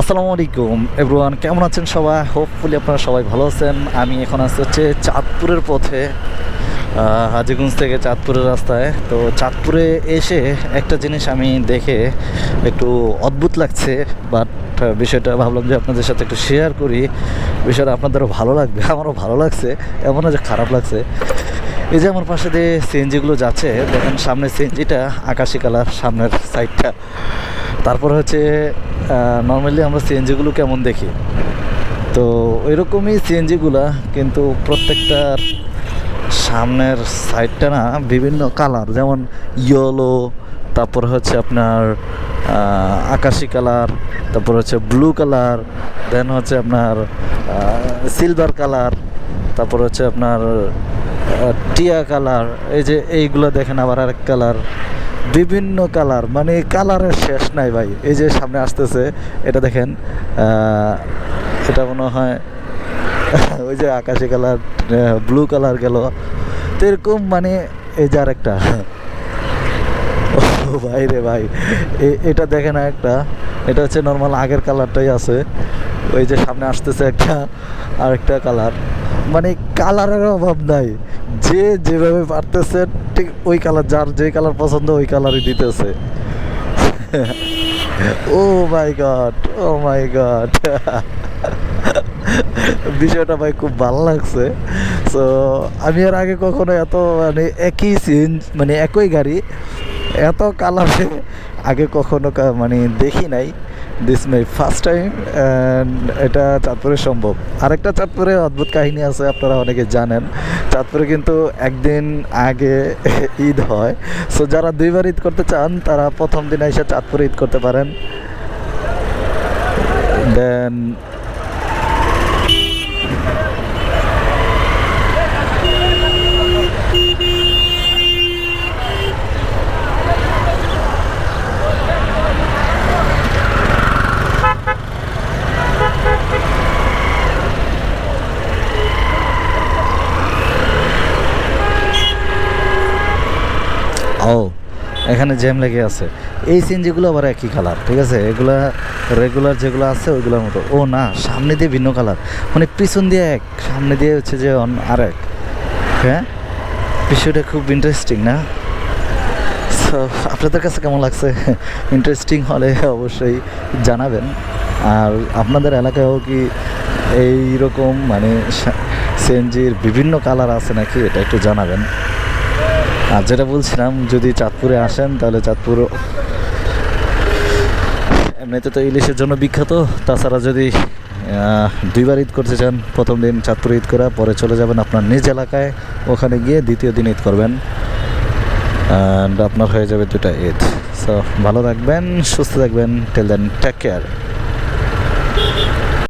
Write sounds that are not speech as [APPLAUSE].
আসসালামু আলাইকুম এভরিওয়ান কেমন আছেন সবাই? হোপফুলি আপনারা সবাই ভালো আছেন। আমি এখন আসছি হচ্ছে চাঁদপুরের পথে হাজীগঞ্জ থেকে চাঁদপুরের রাস্তায়। তো চাঁদপুরে এসে একটা জিনিস আমি দেখে একটু অদ্ভুত লাগছে বাট বিষয়টা ভাবলাম যে আপনাদের সাথে একটু শেয়ার করি। বিষয়টা আপনাদেরও ভালো লাগবে, [LAUGHS] আমারও ভালো লাগছে এমন না যে খারাপ লাগছে। এই যে আমার পাশে দিয়ে সিএনজিগুলো যাচ্ছে, দেখেন সামনের সিএনজিটা, আকাশি কালার, সামনের সাইডটা তারপর হচ্ছে নর্মালি আমরা সিএনজিগুলো কেমন দেখি? তো ওইরকমই সিএনজিগুলা কিন্তু প্রত্যেকটার সামনের সাইডটা না বিভিন্ন কালার যেমন ইয়েলো তারপর হচ্ছে আপনার আকাশি কালার তারপর হচ্ছে ব্লু কালার দেন হচ্ছে আপনার সিলভার কালার তারপর হচ্ছে আপনার টিয়া কালার এই যে এইগুলো দেখেন আবার আরেক কালার বিভিন্ন কালার মানে কালারের শেষ নাই ভাই। এই যে সামনে আসতেছে, এটা দেখেন এটা মনে হয়, [LAUGHS] ওই যে আকাশি কালার ব্লু কালার গেল। তো এরকম মানে এই যে আরেকটা। [LAUGHS] ভাই রে ভাই এটা দেখে না একটা এটা হচ্ছে নর্মাল আগের কালারটাই আছে। ওই যে সামনে আসতেছে একটা, আরেকটা কালার। মানে কালারের অভাব নাই। যে যেভাবে পারতেছে, ঠিক ওই কালার যার যে কালার পছন্দ, ওই কালারই দিতেছে। ও মাই গড ও মাই গড বিষয়টা ভাই খুব ভালো লাগছে। সো আমি এর আগে কখনো এত মানে একই সিন মানে একই গাড়ি, এত কালারে আগে কখনো মানে দেখি নাই। This my first time and এটা চাঁদপুরে সম্ভব। আরেকটা চাঁদপুরে অদ্ভুত কাহিনী আছে, আপনারা অনেকে জানেন। চাঁদপুরে কিন্তু একদিন আগে [LAUGHS] ঈদ হয়। সো যারা দুইবার ঈদ করতে চান, তারা প্রথম দিনে এসে চাঁদপুরে ঈদ করতে পারেন। দেন ও, এখানে জ্যাম লেগে আছে। এই সিএনজিগুলো আবার একই কালার ঠিক আছে? এগুলা রেগুলার যেগুলো আছে, ওইগুলোর মতো। ও না, সামনে দিয়ে ভিন্ন কালার মানে পিছন দিয়ে এক, সামনে দিয়ে হচ্ছে যে অন আরেক। হ্যাঁ? বিষয়টা খুব ইন্টারেস্টিং না? আপনাদের কাছে কেমন লাগছে? ইন্টারেস্টিং হলে অবশ্যই জানাবেন। আর আপনাদের এলাকায়ও কি এই রকম মানে সিএনজির বিভিন্ন কালার আছে নাকি? এটা একটু জানাবেন। আর যেটা বলছিলাম, যদি চাঁদপুরে আসেন, তাহলে চাঁদপুর এমনিতে তো ইলিশের জন্য বিখ্যাত। তাছাড়া যদি দুইবার ঈদ করতে চান, প্রথম দিন চাঁদপুরে ঈদ করা, পরে চলে যাবেন আপনার নিজ এলাকায়, ওখানে গিয়ে দ্বিতীয় দিন ঈদ করবেন। আপনার হয়ে যাবে দুটা ঈদ। সো ভালো থাকবেন, সুস্থ থাকবেন টেল দেন টেক কেয়ার